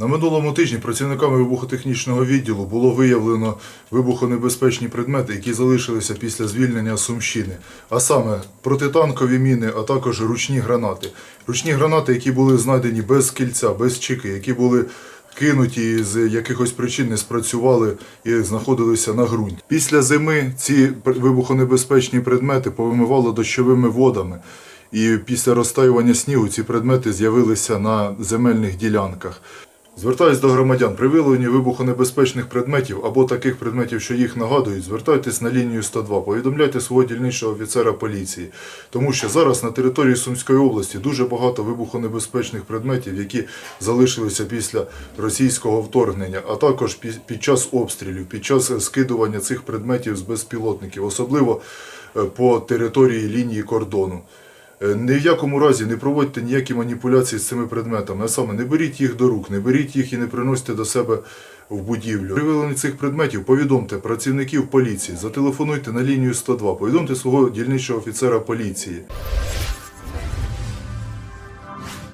На минулому тижні працівниками вибухотехнічного відділу було виявлено вибухонебезпечні предмети, які залишилися після звільнення Сумщини, а саме протитанкові міни, а також ручні гранати. Ручні гранати, які були знайдені без кільця, без чеки, які були кинуті і з якихось причин не спрацювали і знаходилися на ґрунті. Після зими ці вибухонебезпечні предмети повимивало дощовими водами. І після розтаювання снігу ці предмети з'явилися на земельних ділянках. Звертаюсь до громадян при виявленні вибухонебезпечних предметів або таких предметів, що їх нагадують, звертайтесь на лінію 102, повідомляйте свого дільничного офіцера поліції, тому що зараз на території Сумської області дуже багато вибухонебезпечних предметів, які залишилися після російського вторгнення, а також під час обстрілів, під час скидування цих предметів з безпілотників, особливо е, по території лінії кордону. Е, Ні в якому разі не проводьте ніякі маніпуляції з цими предметами, а саме не беріть їх до рук, не беріть їх і не приносьте до себе в будівлю. При виявленні цих предметів повідомте працівників поліції, зателефонуйте на лінію 102, повідомте свого дільничого офіцера поліції.